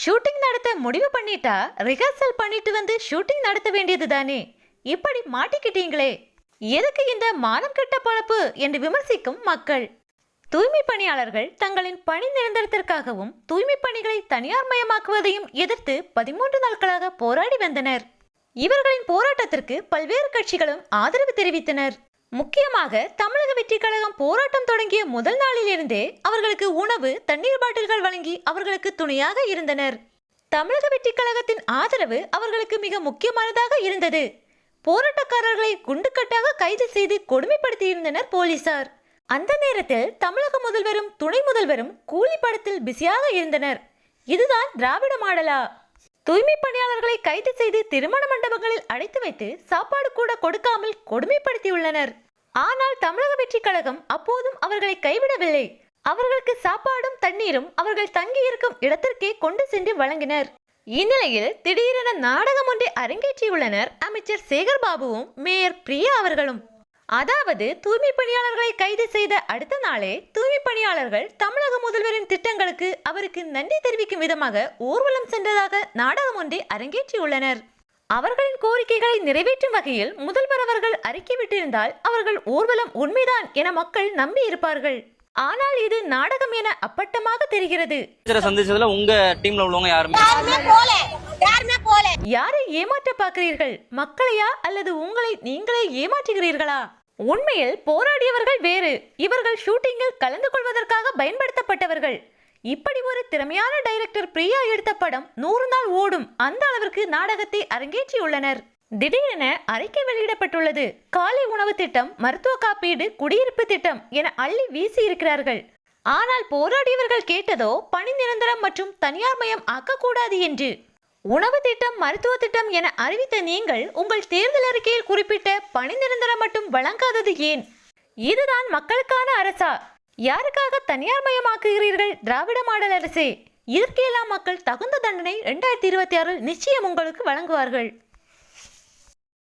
Shooting நடத்த முடிவு பண்ணிட்டா ரிஹர்சல் பண்ணிட்டு வந்து ஷூட்டிங் நடத்த வேண்டியது தானே? இப்படி மாட்டிக்கிட்டீங்களே. எதுக்கு இந்த மானம் கெட்ட பழப்பு என்று விமர்சிக்கும் மக்கள்? தூய்மை பணியாளர்கள் தங்களின் பணி நிரந்தரத்திற்காகவும் தூய்மை பணிகளை தனியார் மயமாக்குவதையும் எதிர்த்து பதிமூன்று நாட்களாக போராடி வந்தனர். இவர்களின் போராட்டத்திற்கு பல்வேறு கட்சிகளும் ஆதரவு தெரிவித்தனர். முக்கியமாக தமிழக வெற்றி கழகம் போராட்டம் தொடங்கிய முதல் நாளிலிருந்தே அவர்களுக்கு உணவு தண்ணீர் பாட்டில்கள் வழங்கி அவர்களுக்கு துணையாக இருந்தனர். தமிழக வெற்றி கழகத்தின் ஆதரவு அவர்களுக்கு மிக முக்கியமானதாக இருந்தது. போராட்டக்காரர்களை குண்டுக்கட்டாக கைது செய்து கொடுமைப்படுத்தியிருந்தனர் போலீசார். அந்த நேரத்தில் தமிழக முதல்வரும் துணை முதல்வரும் கூலி படத்தில் பிஸியாக இருந்தனர். இதுதான் திராவிட மாடலா? தூய்மை பணியாளர்களை கைது செய்து திருமண மண்டபங்களில் அடைத்து வைத்து சாப்பாடு கூட கொடுக்காமல் கொடுமைப்படுத்தியுள்ளனர். ஆனால் தமிழக வெற்றிக் கழகம் அப்போதும் அவர்களை கைவிடவில்லை. அவர்களுக்கு சாப்பாடும் தண்ணீரும் அவர்கள் தங்கியிருக்கும் இடத்திற்கே கொண்டு சென்று வழங்கினர். இந்நிலையில் திடீரென நாடகம் ஒன்றை அரங்கேற்றியுள்ளனர் அமைச்சர் சேகர் பாபுவும் மேயர் பிரியா அவர்களும். அதாவது தூய்மை பணியாளர்களை கைது செய்த அடுத்த நாளே தூய்மை பணியாளர்கள் தமிழக முதல்வரின் திட்டங்களுக்கு அவருக்கு நன்றி தெரிவிக்கும் விதமாக ஊர்வலம் சென்றதாக நாடகம் ஒன்றை அரங்கேற்றியுள்ளனர். அவர்களின் கோரிக்கைகளை நிறைவேற்றும் வகையில் முதல்வர் அவர்கள் அறிக்கை விட்டிருந்தால் அவர்கள் ஊர்வலம் உண்மைதான் என மக்கள் நம்பி இருப்பார்கள் ஆனால் இது நாடகம் என அப்பட்டமாக தெரிகிறது. சந்திச்சதுல உங்க டீம்ல உள்ளவங்க யாருமே யாருமே போல. யாருமே போல. யாரை ஏமாற்ற பார்க்கிறீர்கள்? மக்களையா அல்லது உங்களை நீங்களே ஏமாற்றுகிறீர்களா? உண்மையில் போராடியவர்கள் வேறு. இவர்கள் ஷூட்டிங்கில் கலந்து கொள்வதற்காக பயன்படுத்தப்பட்டவர்கள். இப்படி ஒரு திறமையான டைரக்டர் பிரியா எடுத்த படம் நூறு நாள் ஓடும். அந்த அளவிற்கு நாடகத்தை அரங்கேற்றியுள்ளனர். திடீரென அறிக்கை வெளியிடப்பட்டுள்ளது. காலை உணவு திட்டம் மருத்துவ காப்பீடு குடியிருப்பு திட்டம் என அள்ளி வீசி இருக்கிறார்கள். ஆனால் போராடியவர்கள் கேட்டதோ பணி நிரந்தரம் மற்றும் தனியார் மயம் ஆக்கக்கூடாது என்று. உணவு திட்டம் மருத்துவ திட்டம் என அறிவித்த நீங்கள் உங்கள் தேர்தல் அறிக்கையில் குறிப்பிட்ட பணி நிரந்தரம் மட்டும் வழங்காதது ஏன்? இதுதான் மக்களுக்கான அரசா? யாருக்காக தனியார் மயமாக்குகிறீர்கள் திராவிட மாடல் அரசே? இதற்கெல்லாம் மக்கள் தகுந்த தண்டனை இரண்டாயிரத்தி இருபத்தி ஆறில் நிச்சயம் உங்களுக்கு வழங்குவார்கள்.